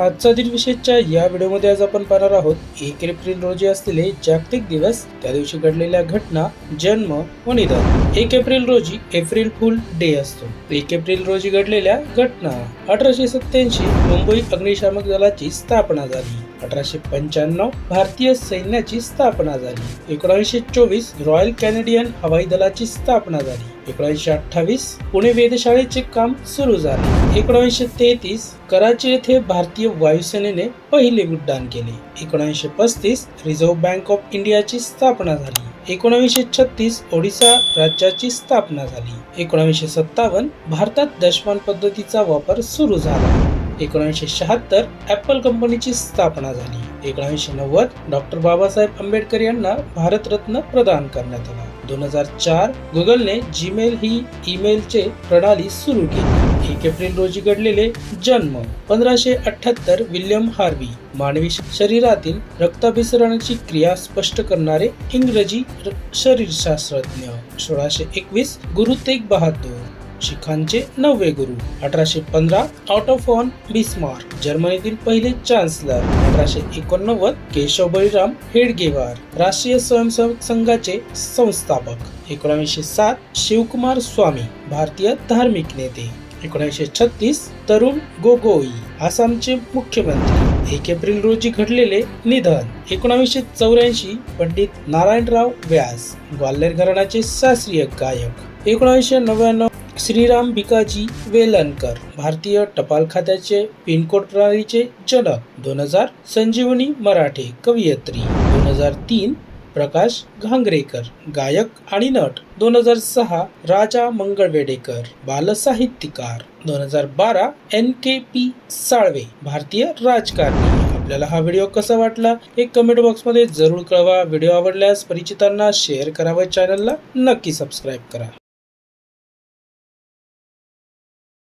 आजचा दिन विशेषच्या या व्हिडिओमध्ये आज आपण पाहणार आहोत एक एप्रिल रोजी असलेले जागतिक दिवस त्या दिवशी घडलेल्या घटना जन्म व निधन. एक एप्रिल रोजी एप्रिल फुल डे असतो. एक एप्रिल रोजी घडलेल्या घटना अठराशे सत्याऐंशी मुंबई अग्निशामक दलाची स्थापना झाली. अठराशे पंच्याण्णव भारतीय सैन्याची स्थापना झाली. एकोणीसशे चोवीस रॉयल कॅनेडियन हवाई दलाची स्थापना झाली. एकोणीसशे अठ्ठावीस पुणे वेधशाळेचे काम सुरू झाले. एकोणीसशे तेहतीस कराची येथे भारतीय वायुसेनेने पहिले उड्डाण केले. एकोणीसशे पस्तीस रिझर्व्ह बँक ऑफ इंडियाची स्थापना झाली. एकोणीसशे छत्तीस ओडिसा राज्याची स्थापना झाली. एकोणीसशे सत्तावन्न भारतात दशमान पद्धतीचा वापर सुरू झाला. एकोणीसशे शहात्तर ऍपल कंपनीची स्थापना झाली. एकोणीसशे नव्वद डॉक्टर बाबासाहेब आंबेडकर यांना भारतरत्न प्रदान करण्यात आला. दोन हजार चार गुगलने जीमेल ही ईमेलचे प्रणाली सुरू केली. एक एप्रिल रोजी घडलेले जन्म पंधराशे अठ्याहत्तर विल्यम हार्वी मानवी शरीरातील रक्ताभिसरणाची क्रिया स्पष्ट करणारे इंग्रजी र- शरीरशास्त्रज्ञ. सोळाशे एकवीस गुरु तेग बहादूर शिखांचे नववे गुरु अठराशे पंधरा आउट ऑफ ऑन बिस्मार्क जर्मनीतील पहिले चान्सलर अठराशे एकोणनव्वद केशव बळीराम हेडगेवार राष्ट्रीय स्वयंसेवक संघाचे संस्थापक एकोणीसशे सात शिवकुमार स्वामी भारतीय धार्मिक नेते एकोणीसशे छत्तीस तरुण गोगोई आसामचे मुख्यमंत्री. एक एप्रिल रोजी घडलेले निधन एकोणावीसशे चौऱ्याऐंशी पंडित नारायणराव व्यास ग्वाल्हेर घराण्याचे शास्त्रीय गायक. एकोणावीसशे नव्याण्णव श्रीराम भिकाजी वेलणकर भारतीय टपाल खात्याचे पिनकोड प्रणालीचे जनक. दोन हजार संजीवनी मराठे कवयित्री. दोन हजार तीन प्रकाश घांगरेकर गायक आणि नट दोन हजार सहा राजा मंगळवेडेकर बालसाहित्यकार दोन हजार बारा एन के पी साळवे भारतीय राजकारणी. आपल्याला हा व्हिडिओ कसा वाटला हे कमेंट बॉक्समध्ये जरूर कळवा. व्हिडिओ आवडल्यास परिचितांना शेअर करा व चॅनलला नक्की सबस्क्राईब करा.